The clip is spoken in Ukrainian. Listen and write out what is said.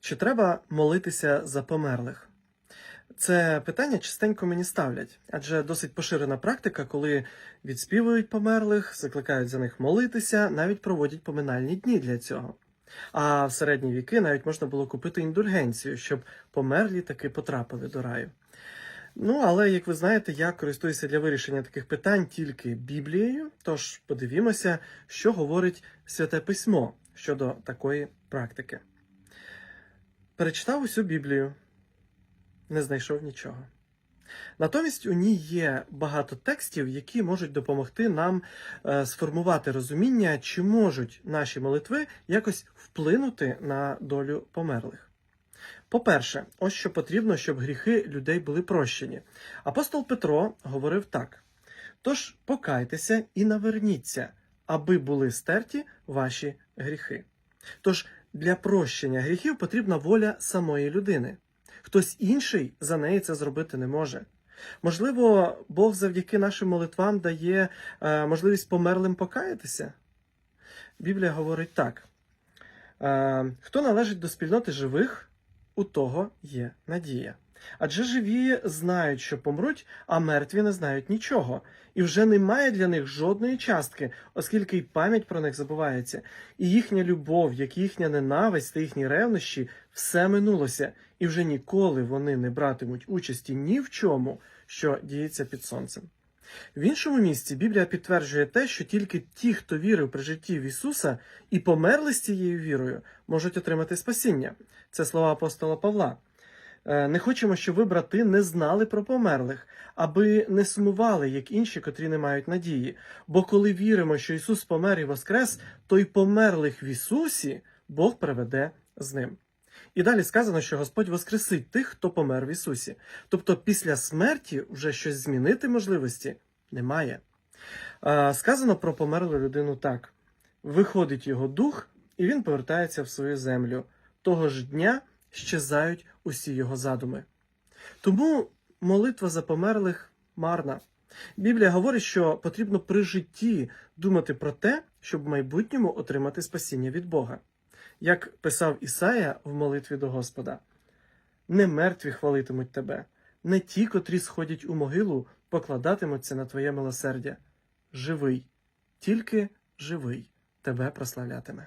Чи треба молитися за померлих? Це питання частенько мені ставлять, адже досить поширена практика, коли відспівують померлих, закликають за них молитися, навіть проводять поминальні дні для цього. А в середні віки навіть можна було купити індульгенцію, щоб померлі таки потрапили до раю. Ну, але як ви знаєте, я користуюся для вирішення таких питань тільки Біблією, тож подивімося, що говорить Святе Письмо щодо такої практики. Перечитав усю Біблію, не знайшов нічого. Натомість у ній є багато текстів, які можуть допомогти нам е, сформувати розуміння, чи можуть наші молитви якось вплинути на долю померлих. По-перше, ось що потрібно, щоб гріхи людей були прощені. Апостол Петро говорив так: тож покайтеся і наверніться, аби були стерті ваші гріхи. Тож для прощення гріхів потрібна воля самої людини. Хтось інший за неї це зробити не може. Можливо, Бог завдяки нашим молитвам дає е, можливість померлим покаятися. Біблія говорить так: е, хто належить до спільноти живих, у того є надія. Адже живі знають, що помруть, а мертві не знають нічого, і вже немає для них жодної частки, оскільки й пам'ять про них забувається, і їхня любов, як їхня ненависть та їхні ревнощі, все минулося, і вже ніколи вони не братимуть участі ні в чому, що діється під сонцем. В іншому місці Біблія підтверджує те, що тільки ті, хто вірив при житті в Ісуса і померли з цією вірою, можуть отримати спасіння. Це слова апостола Павла. Е, Не хочемо, щоб ви, брати, не знали про померлих, аби не сумували, як інші, котрі не мають надії. Бо коли віримо, що Ісус помер і воскрес, то й померлих в Ісусі Бог приведе з ним. І далі сказано, що Господь воскресить тих, хто помер в Ісусі. Тобто після смерті вже щось змінити можливості немає. Сказано про померлу людину так: виходить його дух, і він повертається в свою землю. Того ж дня щезають усі його задуми. Тому молитва за померлих марна. Біблія говорить, що потрібно при житті думати про те, щоб в майбутньому отримати спасіння від Бога. Як писав Ісая в молитві до Господа: не мертві хвалитимуть тебе, не ті, котрі сходять у могилу, покладатимуться на твоє милосердя. Живий, тільки живий тебе прославлятиме.